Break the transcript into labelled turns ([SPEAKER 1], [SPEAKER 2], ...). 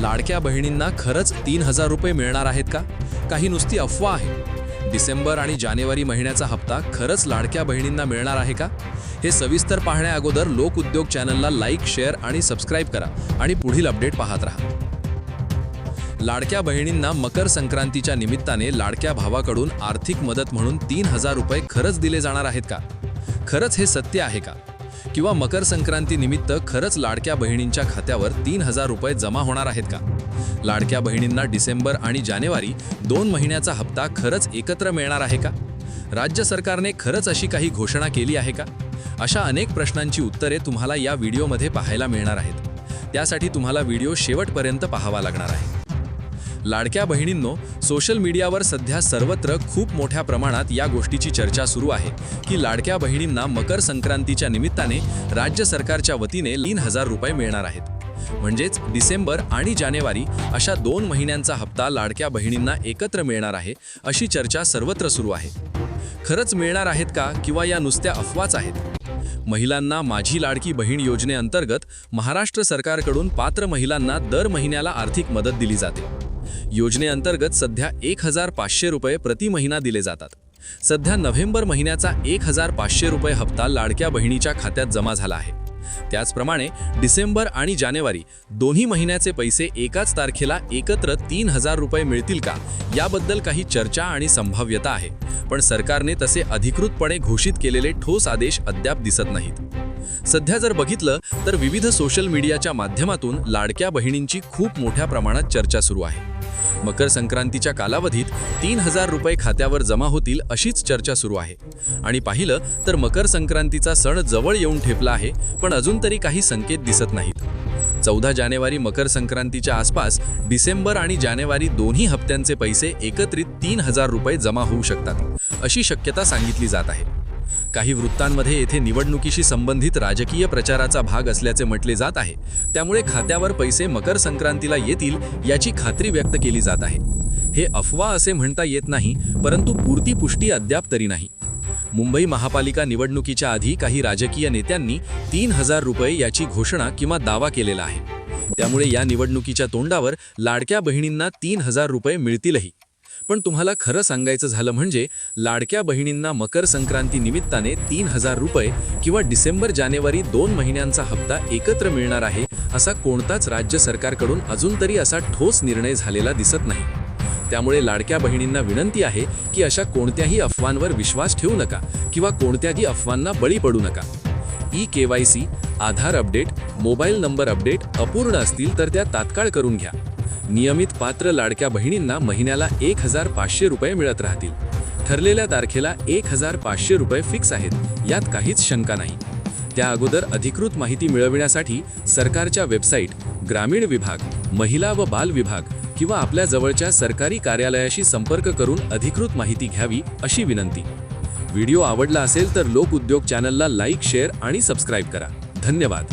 [SPEAKER 1] लाडक्या बहिणींना खरंच तीन हजार रुपये मिळणार आहेत का? काही नुसती अफवा आहे. डिसेंबर आणि जानेवारी महिन्याचा हप्ता खरंच लाडक्या बहिणींना मिळणार आहे का? हे सविस्तर पाहण्या अगोदर लोक उद्योग चॅनलला लाईक शेअर आणि सबस्क्राईब करा आणि पुढील अपडेट पाहत राहा. लाडक्या बहिणींना मकर संक्रांतीच्या निमित्ताने लाडक्या भावाकडून आर्थिक मदत म्हणून तीन हजार रुपये खरंच दिले जाणार आहेत का? खरंच हे सत्य आहे का? किंवा मकर संक्रांती निमित्त खरंच लाडक्या बहिणींच्या खात्यावर तीन हजार रुपये जमा होणार आहेत का? लाडक्या बहिणींना डिसेंबर आणि जानेवारी दोन महिन्याचा हप्ता खरंच एकत्र मिळणार आहे का? राज्य सरकारने खरंच अशी काही घोषणा केली आहे का? अशा अनेक प्रश्नांची उत्तरे तुम्हाला या व्हिडिओमध्ये पाहायला मिळणार आहेत. त्यासाठी तुम्हाला व्हिडिओ शेवटपर्यंत पाहावा लागणार आहे. लाडक्या बहिणींनो सोशल मीडियावर सध्या सर्वत्र खूप मोठ्या प्रमाणात या गोष्टीची चर्चा सुरू आहे की लाडक्या बहिणींना मकर संक्रांतीच्या निमित्ताने राज्य सरकारच्या वतीने तीन हजार रुपये मिळणार आहेत. म्हणजेच डिसेंबर आणि जानेवारी अशा दोन महिन्यांचा हप्ता लाडक्या बहिणींना एकत्र मिळणार आहे अशी चर्चा सर्वत्र सुरू आहे. खरंच मिळणार आहेत का किंवा या नुसत्या अफवाच आहेत? महिलांना माझी लाडकी बहीण योजनेअंतर्गत महाराष्ट्र सरकारकडून पात्र महिलांना दर महिन्याला आर्थिक मदत दिली जाते. योजनेअंतर्गत सध्या एक हजार पाचशे रुपये प्रति महिना दिले जातात. सध्या नोव्हेंबर महिन्याचा एक हजार पाचशे रुपये हप्ता लाडक्या बहिणीच्या खात्यात जमा झाला आहे. त्याचप्रमाणे डिसेंबर आणि जानेवारी दोन्ही महिन्याचे पैसे एकाच तारखेला एकत्र तीन हजार रुपये मिळतील का? याबद्दल काही चर्चा आणि संभाव्यता आहे. पण सरकारने तसे अधिकृतपणे घोषित केलेले ठोस आदेश अद्याप दिसत नाहीत. सध्या जर बघितलं तर विविध सोशल मीडियाच्या माध्यमातून लाडक्या बहिणींची खूप मोठ्या प्रमाणात चर्चा सुरू आहे. मकर संक्रांतीच्या कालावधीत तीन हजार रुपये खात्यावर जमा होतील अशीच चर्चा सुरू आहे. आणि पाहिलं तर मकर संक्रांतीचा सण जवळ येऊन ठेपला आहे पण अजून तरी काही संकेत दिसत नाहीत. चौदा जानेवारी मकर संक्रांतीच्या आसपास डिसेंबर आणि जानेवारी दोन्ही हप्त्यांचे पैसे एकत्रित तीन हजार रुपये जमा होऊ शकतात अशी शक्यता सांगितली जात आहे. काही वृत्तांमध्ये येथे निवडणुकीशी संबंधित राजकीय प्रचाराचा भाग असल्याचे म्हटले जात आहे. त्यामुळे खात्यावर पैसे मकर संक्रांतीला येतील याची खात्री व्यक्त केली जात आहे. हे अफवा असे म्हणता येत नाही परंतु पुरती पुष्टी अद्याप तरी नाही. मुंबई महापालिका निवडणुकीच्या आधी काही राजकीय नेत्यांनी तीन हजार रुपये याची घोषणा किंवा दावा केलेला आहे. त्यामुळे या निवडणुकीच्या तोंडावर लाडक्या बहिणींना तीन हजार रुपये मिळतीलही. पण तुम्हाला खरं सांगायचं झालं म्हणजे लाडक्या बहिणींना मकर संक्रांती निमित्ताने तीन हजार रुपये किंवा डिसेंबर जानेवारी दोन महिन्यांचा हप्ता एकत्र मिळणार आहे असा कोणताच राज्य सरकारकडून अजून तरी असा ठोस निर्णय झालेला दिसत नाही. त्यामुळे लाडक्या बहिणींना विनंती आहे की अशा कोणत्याही अफवांवर विश्वास ठेवू नका किंवा कोणत्याही अफवांना बळी पडू नका. E K Y C Aadhaar update mobile number update अपूर्ण असतील तर त्या तात्काळ करून घ्या. नियमित पात्र लाडक्या बहिणींना महिन्याला एक हजार पाचशे रुपये मिळत राहतील. ठरलेल्या तारखेला एक हजार पाचशे रुपये फिक्स आहेत यात काहीच शंका नाही. त्या अगोदर अधिकृत माहिती मिळविण्यासाठी सरकारच्या वेबसाईट ग्रामीण विभाग महिला व बाल विभाग किंवा आपल्या जवळच्या सरकारी कार्यालयाशी संपर्क करून अधिकृत माहिती घ्यावी अशी विनंती. व्हिडिओ आवडला असेल तर लोक उद्योग चॅनलला लाईक शेअर आणि सबस्क्राईब करा. धन्यवाद.